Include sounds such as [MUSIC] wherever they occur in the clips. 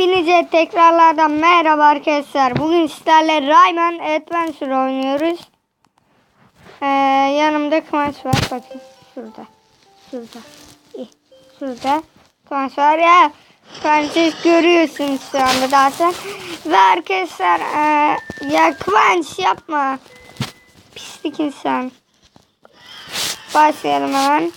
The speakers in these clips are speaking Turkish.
Hepinize tekrarlardan merhaba arkadaşlar. Bugün sizlerle Rayman Adventure oynuyoruz. Ee, yanımda Kıvanç var. Bakın şurada. Şurada. Şurada. Kıvanç var ya. Kıvanç'ı görüyorsunuz şu anda zaten. Ve arkadaşlar ee, ya Kıvanç yapma. Pislik insan. Başlayalım hemen.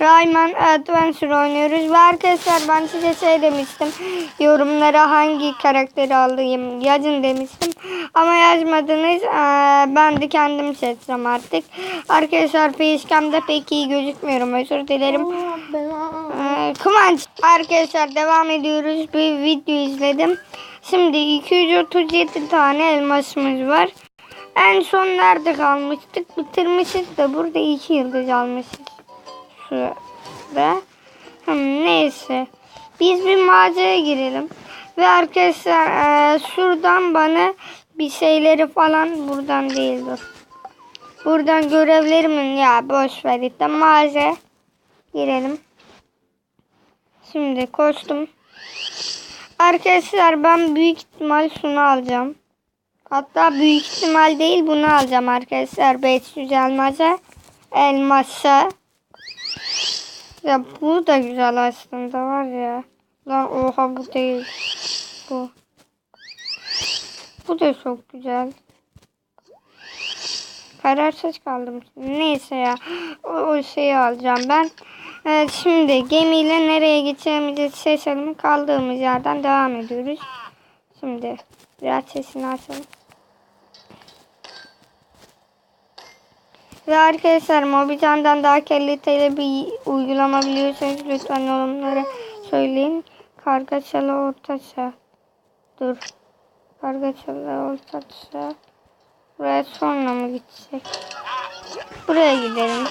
Rayman Adventure oynuyoruz. Ve arkadaşlar ben size şey demiştim. [GASPS] Yorumlara hangi karakteri alayım yazın demiştim. Ama yazmadınız. Ee, ben de kendim seçeceğim artık. Arkadaşlar facecam'da pek iyi gözükmüyorum. Özür dilerim. Ee, Kıvanç arkadaşlar devam ediyoruz. Bir video izledim. Şimdi 237 tane elmasımız var. En son nerede kalmıştık? Bitirmişiz de burada 2 yıldız almışız. Şurada. Hmm, neyse. Biz bir mağazaya girelim. Ve arkadaşlar e, şuradan bana bir şeyleri falan buradan değil dur. Buradan görevlerimin ya boş ver işte mağaza girelim. Şimdi koştum. Arkadaşlar ben büyük ihtimal şunu alacağım. Hatta büyük ihtimal değil bunu alacağım arkadaşlar. 500 elmasa. Elmasa. Ya bu da güzel aslında var ya. Lan oha bu değil. Bu. Bu da çok güzel. Kararsız kaldım. Neyse ya. O, o şeyi alacağım ben. Evet şimdi gemiyle nereye gideceğimizi seçelim. Kaldığımız yerden devam ediyoruz. Şimdi biraz sesini açalım. Ve arkadaşlar Mobican'dan daha kaliteli bir uygulama biliyorsanız lütfen yorumlara söyleyin. Kargaçalı ortaça. Dur. Kargaçalı ortaça. Buraya sonra mı gidecek? Buraya gidelim.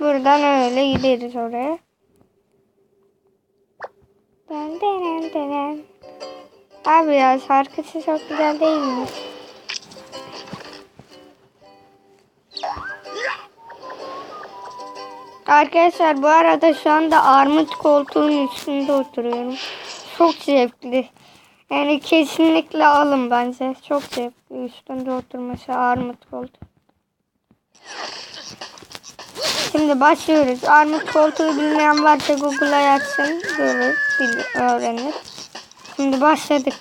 Buradan öyle gideriz oraya. Den den den den. Abi ya şarkısı çok güzel değil mi? Arkadaşlar bu arada şu anda armut koltuğun üstünde oturuyorum. Çok zevkli. Yani kesinlikle alın bence. Çok zevkli üstünde oturması armut koltuğu. Şimdi başlıyoruz. Armut koltuğu bilmeyen varsa Google'a yazsın. Görür, bilir, öğrenir. Şimdi başladık.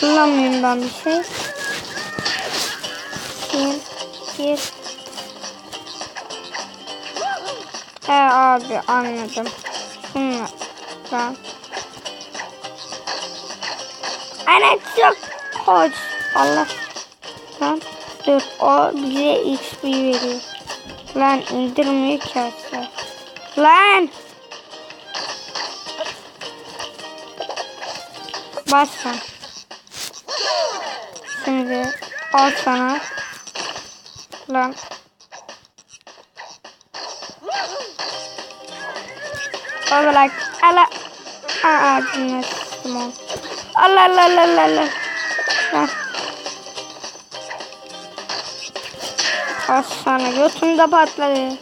Kullanmıyorum ben bir şey. Bir, bir, He abi anladım. Şunu ben. Ana çok hoş. Allah. Lan dur o bize XP veriyor. Lan indirmiyor ki aslında. Lan. Bas sen. Şimdi al sana. Lan. Olarak ala aa cümle sistem oldu. Allah Allah Allah Allah Allah. Ha. Az sana götümde patladı.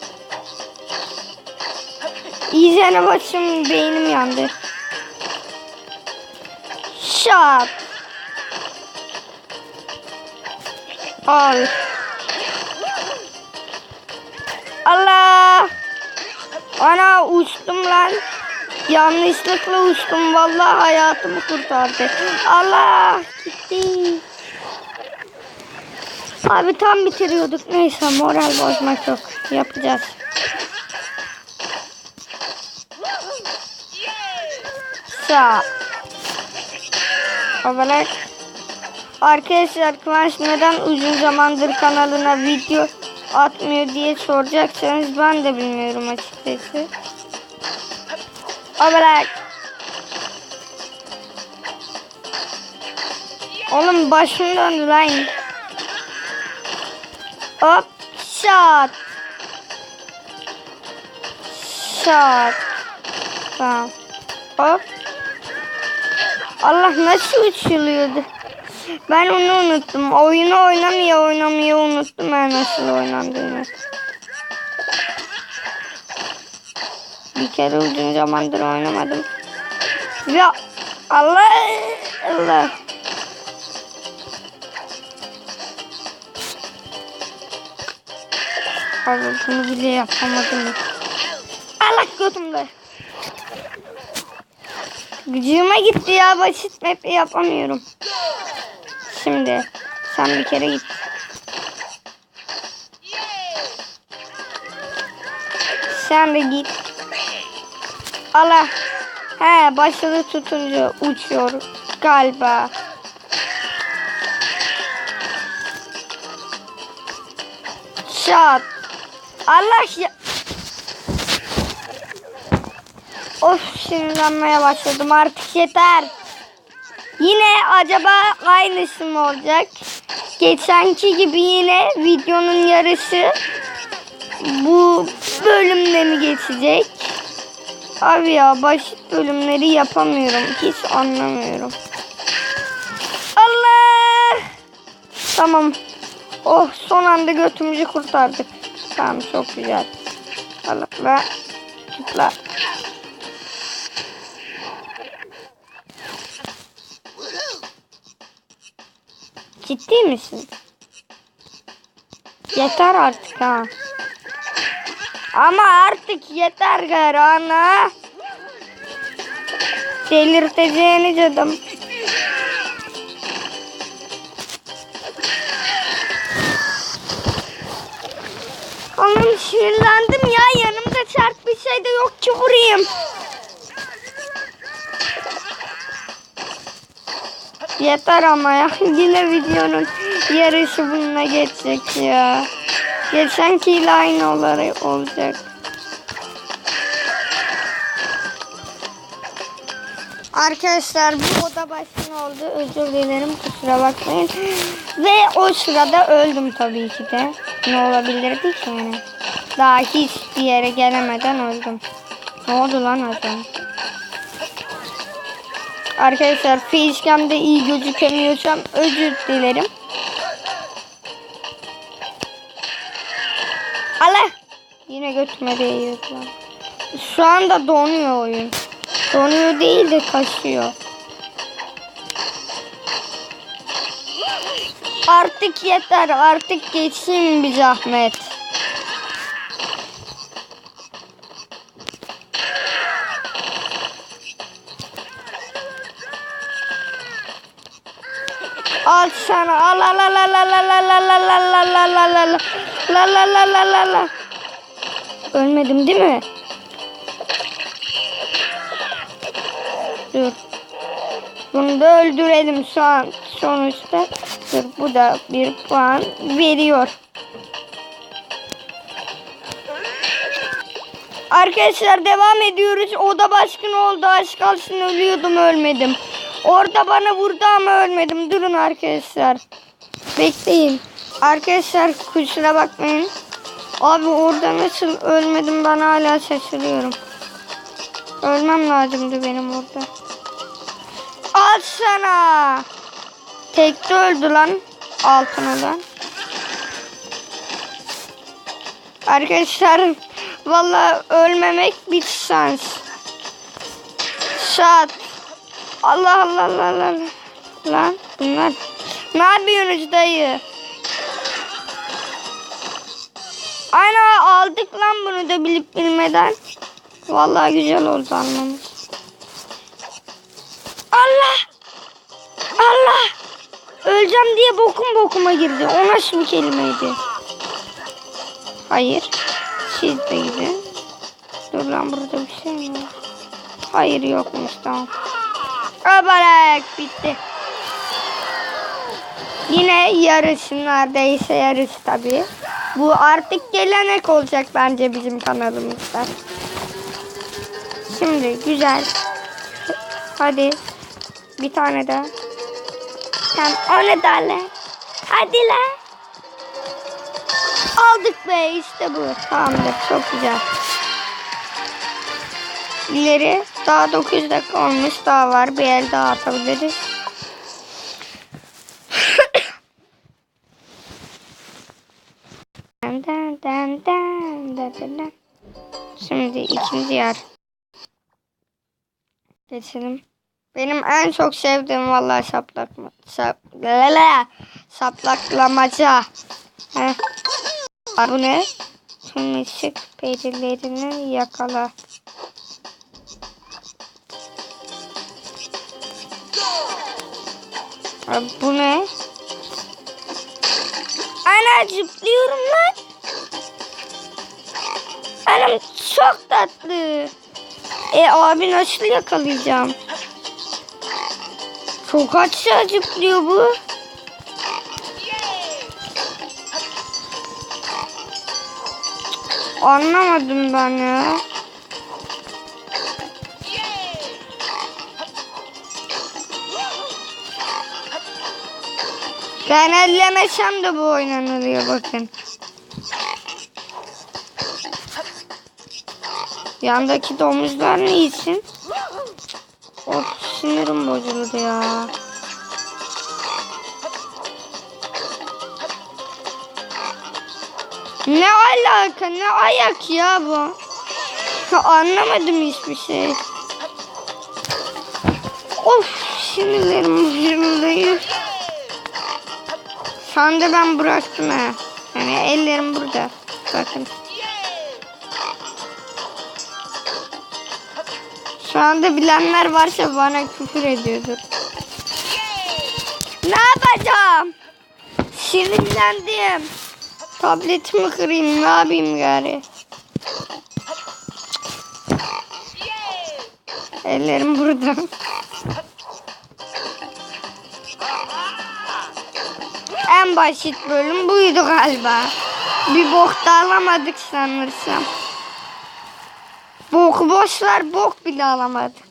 İyicene başım beynim yandı. Şap. Al. Allah. Ana uçtum lan. Yanlışlıkla uçtum. Vallahi hayatımı kurtardı. Allah gitti. Abi tam bitiriyorduk. Neyse moral bozmak yok. Yapacağız. Sağ. Olarak Arkadaşlar Kıvanç neden uzun zamandır kanalına video atmıyor diye soracaksanız ben de bilmiyorum açıkçası. Olarak Oğlum başım döndü lan. Hop shot. Shot. Tamam. Hop. Allah nasıl uçuluyordu? Ben onu unuttum. Oyunu oynamaya oynamaya unuttum ben nasıl oynandığını. Bir kere uzun zamandır oynamadım. Ya Allah Allah. Abi bunu bile yapamadım. Allah götümde. Gücüme gitti ya basit map yapamıyorum. Şimdi sen bir kere git. Sen de git. Allah. He başladı tutunca uçuyor galiba. Şat. Allah ya. Of sinirlenmeye başladım artık yeter. Yine acaba aynısı mı olacak? Geçenki gibi yine videonun yarısı bu bölümde mi geçecek? Abi ya basit bölümleri yapamıyorum. Hiç anlamıyorum. Allah! Tamam. Oh son anda götümüzü kurtardık. Tamam çok güzel. Allah ve Ciddi misin? Yeter artık ha. Ama artık yeter gayrı ana. Delirteceğini dedim. Anam sinirlendim ya yanımda çarp bir şey de yok ki vurayım. Yeter ama ya. Yine videonun yarısı bununla geçecek ya. Geçenkiyle aynı olarak olacak. Arkadaşlar bu oda başına oldu. Özür dilerim kusura bakmayın. Ve o sırada öldüm tabii ki de. Ne olabilirdi ki yani? Daha hiçbir yere gelemeden öldüm. Ne oldu lan önce? Arkadaşlar facecam'da iyi gözükemiyorsam özür dilerim. Allah! Yine götüme değiyor lan. Şu anda donuyor oyun. Donuyor değil de kaçıyor. Artık yeter. Artık geçsin bir zahmet. Sana al al al al al al al al al al al al al al la la la la la la. Bunu da öldürelim şu sonuçta. Dur bu da bir puan veriyor. Arkadaşlar devam ediyoruz. O da baskın oldu. Aşk kalsın ölüyordum ölmedim. Orada bana vurdu ama ölmedim. Durun arkadaşlar. Bekleyin. Arkadaşlar kusura bakmayın. Abi orada nasıl ölmedim ben hala şaşırıyorum. Ölmem lazımdı benim orada. Al sana. Tekte öldü lan. Altına lan. Arkadaşlar valla ölmemek bir şans. Şat. Allah Allah Allah Allah. Lan bunlar. Ne yapıyorsunuz dayı? Aynen aldık lan bunu da bilip bilmeden. Vallahi güzel oldu anlamız. Allah! Allah! Öleceğim diye bokum bokuma girdi. O nasıl bir kelimeydi? Hayır. Siz de gidin. Dur lan burada bir şey mi var? Hayır yokmuş tamam. Abarak bitti. Yine yarısı neredeyse yarısı tabii. Bu artık gelenek olacak bence bizim kanalımızda. Şimdi güzel. Hadi. Bir tane daha. Tamam o ne daha Hadi lan. Aldık be işte bu. Tamamdır çok güzel. İleri daha 9 dakika olmuş daha var. Bir el daha atabiliriz. [COUGHS] Şimdi ikinci yer. Geçelim. Benim en çok sevdiğim vallahi saplakma. Sap, saplaklamaca. Heh. Bu ne? Tüm ışık perilerini yakala. Abi bu ne? Ana zıplıyorum lan. Anam çok tatlı. E abi nasıl yakalayacağım? Çok aşağı zıplıyor bu. Anlamadım ben ya. Ben ellemesem de bu oynanılıyor bakın. Yandaki domuzlar ne için? Of sinirim bozuldu ya. Ne alaka ne ayak ya bu? Ha, Anlamadım hiçbir şey. Of sinirlerim bozuldu. Şu anda ben bıraktım ha. Yani ellerim burada. Bakın. Şu anda bilenler varsa bana küfür ediyordur. Ne yapacağım? Sinirlendim. Tabletimi kırayım ne yapayım gari. Ellerim burada. Basit bölüm buydu galiba. Bir bok da alamadık sanırsam. Bok boşlar bok bile alamadık.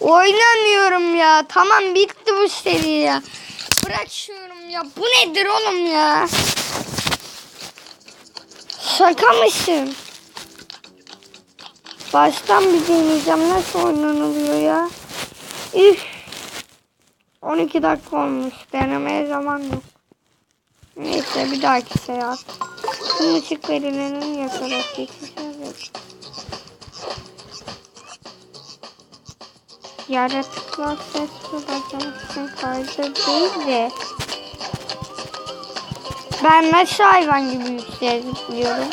Oynamıyorum ya. Tamam bitti bu seri ya. Bırakıyorum ya. Bu nedir oğlum ya? Şaka mısın? Baştan bir deneyeceğim. Nasıl oynanılıyor ya? Üf. 12 dakika olmuş. Denemeye zaman yok. Neyse bir dahaki seyahat. Tüm ışık verilerinin yakarak geçeceğiz. Yaratıklar ses bulacaksın kaydı değil de. Ben nasıl hayvan gibi yükseğe zıplıyorum?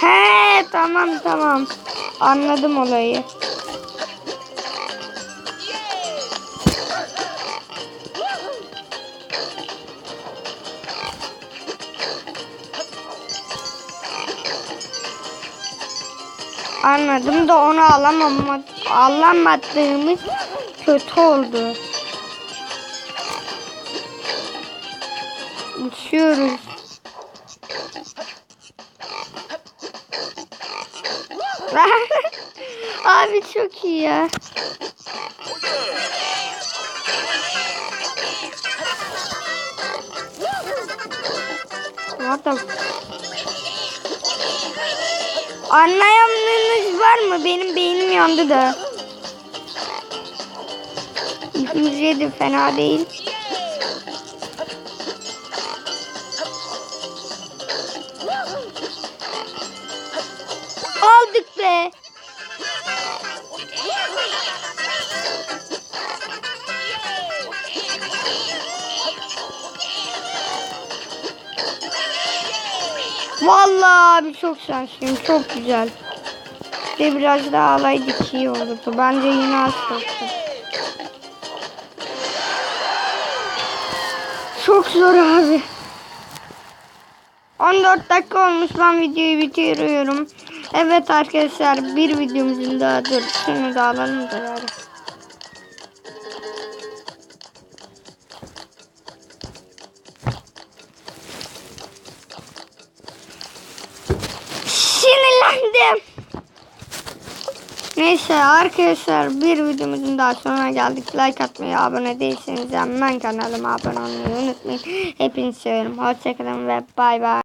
He tamam tamam. Anladım olayı. Anladım da onu alamam alamadığımız kötü oldu. Uçuyoruz. [LAUGHS] Abi çok iyi ya. The Anlayanlarınız var mı? Benim beynim yandı da. 207 fena değil. Vallahi abi çok şanslıyım. Çok güzel. Bir biraz daha alaydık iyi olurdu. Bence yine az oldu. Çok zor abi. 14 dakika olmuş ben videoyu bitiriyorum. Evet arkadaşlar bir videomuzun daha dur. Şunu da alalım da yani. Neyse arkadaşlar bir videomuzun daha sonuna geldik. Like atmayı, abone değilseniz hemen kanalıma abone olmayı unutmayın. Hepinizi seviyorum. Hoşçakalın ve bay bay.